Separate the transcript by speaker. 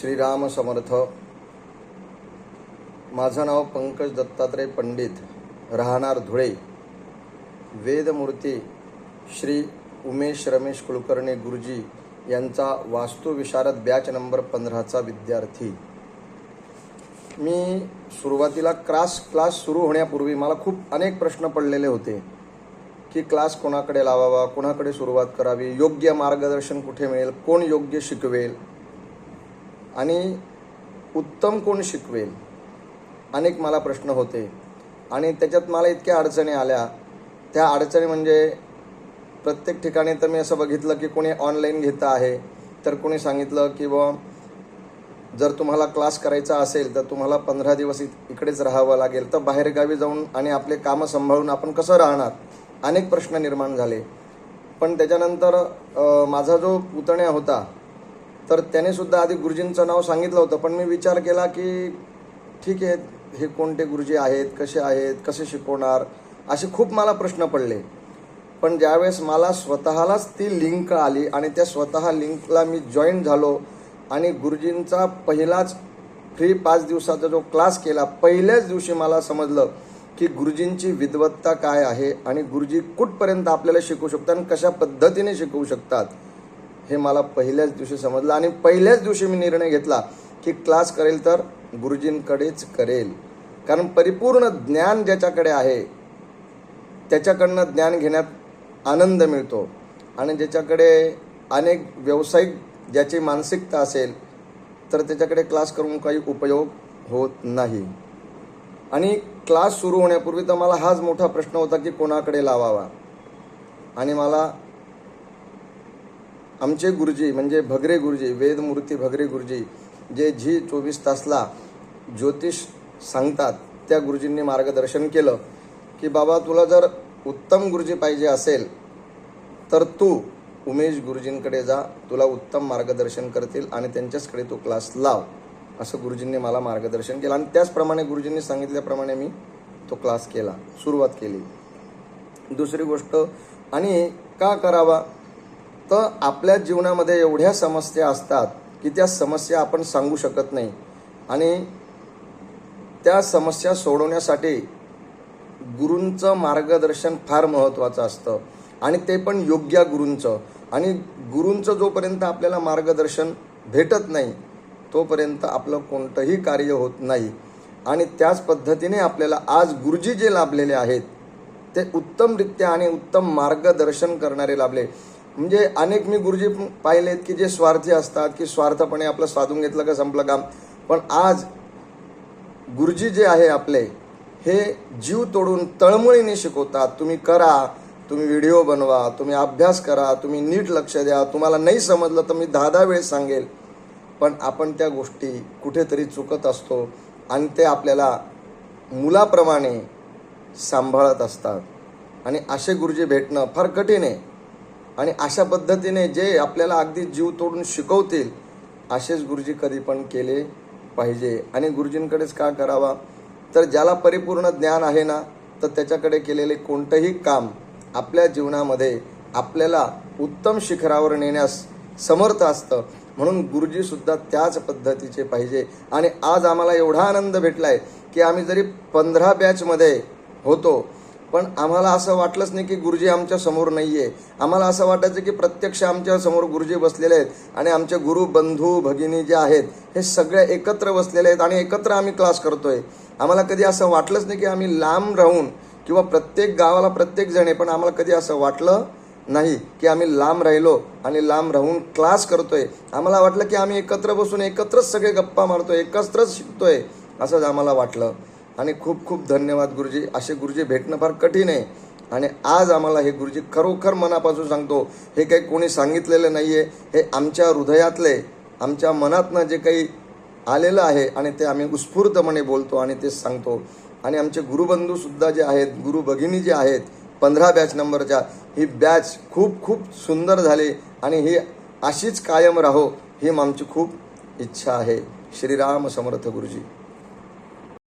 Speaker 1: श्रीराम समर्थ. माझं नाव पंकज दत्तात्रय पंडित राहणार धुळे. वेदमूर्ती श्री उमेश रमेश कुलकर्णी गुरुजी यांचा वास्तुविशारद बॅच नंबर पंधराचा विद्यार्थी. मी सुरुवातीला क्लास क्लास सुरू होण्यापूर्वी मला खूप अनेक प्रश्न पडलेले होते. की क्लास कोणाकडे लावावा कोणाकडे सुरुवात करावी योग्य मार्गदर्शन कुठे मिळेल कोण योग्य शिकवेल? आणि उत्तम कोण शिकवेल? अनेक मला प्रश्न होते. आणि त्याच्यात मला इतक्या अडचणी आल्या. त्या अडचणी म्हणजे प्रत्येक ठिकाणी तर मी असं बघितलं की कोणी ऑनलाईन घेतं आहे. तर कोणी सांगितलं की बुवा जर तुम्हाला क्लास करायचा असेल तर तुम्हाला पंधरा दिवस इकडेच राहावं लागेल. तर बाहेरगावी जाऊन आणि आपले कामं सांभाळून आपण कसं राहणार? अनेक प्रश्न निर्माण झाले. पण त्याच्यानंतर माझा जो पुतण्या होता तर त्याने सुद्धा आधी गुरुजींचं नाव सांगितलं होतं पण मी विचार केला की ठीक आहे हे कोणते गुरुजी आहेत कसे आहेत कसे शिकवणार? असे खूप मला प्रश्न पडले. पण ज्यावेळेस मला स्वतःलाच ती लिंक आली आणि त्या स्वतः लिंकला मी जॉईन झालो आणि गुरुजींचा पहिलाच फ्री पाच दिवसाचा जो क्लास केला पहिल्याच दिवशी मला समजलं की गुरुजींची विद्वत्ता काय आहे आणि गुरुजी कुठपर्यंत आपल्याला शिकवू शकतात आणि कशा पद्धतीने शिकवू शकतात. हे मला पहिल्याच दिवशी समजलं आणि पहिल्याच दिवशी मी निर्णय घेतला की क्लास करेल तर गुरुजींकडेच करेल. कारण परिपूर्ण ज्ञान ज्याच्याकडे आहे त्याच्याकडनं ज्ञान घेण्यात आनंद मिळतो. आणि ज्याच्याकडे अनेक व्यावसायिक ज्याची मानसिकता असेल तर त्याच्याकडे क्लास करून काही उपयोग होत नाही. आणि क्लास सुरू होण्यापूर्वी तर मला हाच मोठा प्रश्न होता की कोणाकडे लावावा? आणि मला आमचे गुरुजी म्हणजे भगरे गुरुजी वेदमूर्ती भगरे गुरुजी जे झी चोवीस तासला ज्योतिष सांगतात त्या गुरुजींनी मार्गदर्शन केलं की बाबा तुला जर उत्तम गुरुजी पाहिजे असेल तर तू उमेश गुरुजींकडे जा तुला उत्तम मार्गदर्शन करतील आणि त्यांच्याचकडे तो क्लास लाव असं गुरुजींनी मला मार्गदर्शन केलं. आणि त्याचप्रमाणे गुरुजींनी सांगितल्याप्रमाणे मी तो क्लास केला सुरुवात केली. दुसरी गोष्ट आणि का करावा? तर आपल्या जीवनामध्ये एवढ्या समस्या असतात की त्या समस्या आपण सांगू शकत नाही. आणि त्या समस्या सोडवण्यासाठी गुरूंचं मार्गदर्शन फार महत्त्वाचं असतं. आणि ते पण योग्य गुरूंचं. आणि गुरूंचं जोपर्यंत आपल्याला मार्गदर्शन भेटत नाही तोपर्यंत आपलं कोणतंही कार्य होत नाही. आणि त्याच पद्धतीने आपल्याला आज गुरुजी जे लाभलेले आहेत ते उत्तमरित्या आणि उत्तम मार्गदर्शन करणारे लाभले. म्हणजे अनेक मी गुरुजी पाहिलेत की जे स्वार्थी असतात की स्वार्थपणे आपलं साधून घेतलं का संपलं काम. पण आज गुरुजी जे आहे आपले हे जीव तोडून तळमळीने शिकवतात. तुम्ही करा तुम्ही व्हिडिओ बनवा तुम्ही अभ्यास करा तुम्ही नीट लक्ष द्या. तुम्हाला नाही समजलं तर मी दहा दहा वेळेस सांगेल. पण आपण त्या गोष्टी कुठेतरी चुकत असतो आणि ते आपल्याला मुलाप्रमाणे सांभाळत असतात. आणि असे गुरुजी भेटणं फार कठीण आहे. आणि अशा पद्धतीने जे आपल्याला अगदी जीव तोडून शिकवतील असेच गुरुजी कधी पण केले पाहिजे. आणि गुरुजींकडेच का करावा? तर ज्याला परिपूर्ण ज्ञान आहे ना तर त्याच्याकडे केलेले कोणतंही काम आपल्या जीवनामध्ये आपल्याला उत्तम शिखरावर नेण्यास समर्थ असतं. म्हणून गुरुजीसुद्धा त्याच पद्धतीचे पाहिजे. आणि आज आम्हाला एवढा आनंद भेटला आहे की आम्ही जरी पंधरा बॅचमध्ये होतो पण आम्हाला असं वाटलंच नाही की गुरुजी आमच्यासमोर नाही आहे आम्हाला असं वाटायचं की प्रत्यक्ष आमच्यासमोर गुरुजी बसलेले आहेत आणि आमचे गुरु बंधू भगिनी जे आहेत हे सगळे एकत्र बसलेले आहेत आणि एकत्र आम्ही क्लास करतो आहे आम्हाला कधी असं वाटलंच नाही की आम्ही लांब राहून किंवा प्रत्येक गावाला प्रत्येक जण आहे पण आम्हाला कधी असं वाटलं नाही की आम्ही लांब राहिलो आणि लांब राहून क्लास करतोय. आम्हाला वाटलं की आम्ही एकत्र बसून एकत्रच सगळे गप्पा मारतोय एकत्रच शिकतोय असंच आम्हाला वाटलं. आणि खूप खूप धन्यवाद गुरुजी. असे गुरुजी भेटणं फार कठीण आहे. आणि आज आम्हाला हे गुरुजी खरोखर मनापासून सांगतो हे काही कोणी सांगितलेलं नाही आहे हे आमच्या हृदयातले आमच्या मनातनं जे काही आलेलं आहे आणि ते आम्ही उत्स्फूर्तपणे बोलतो आणि ते सांगतो. आणि आमचे गुरुबंधूसुद्धा जे आहेत गुरु भगिनी जे आहेत पंधरा बॅच नंबरच्या ही बॅच खूप खूप सुंदर झाली आणि ही अशीच कायम राहो ही आमची खूप इच्छा आहे. श्रीराम समर्थ गुरुजी.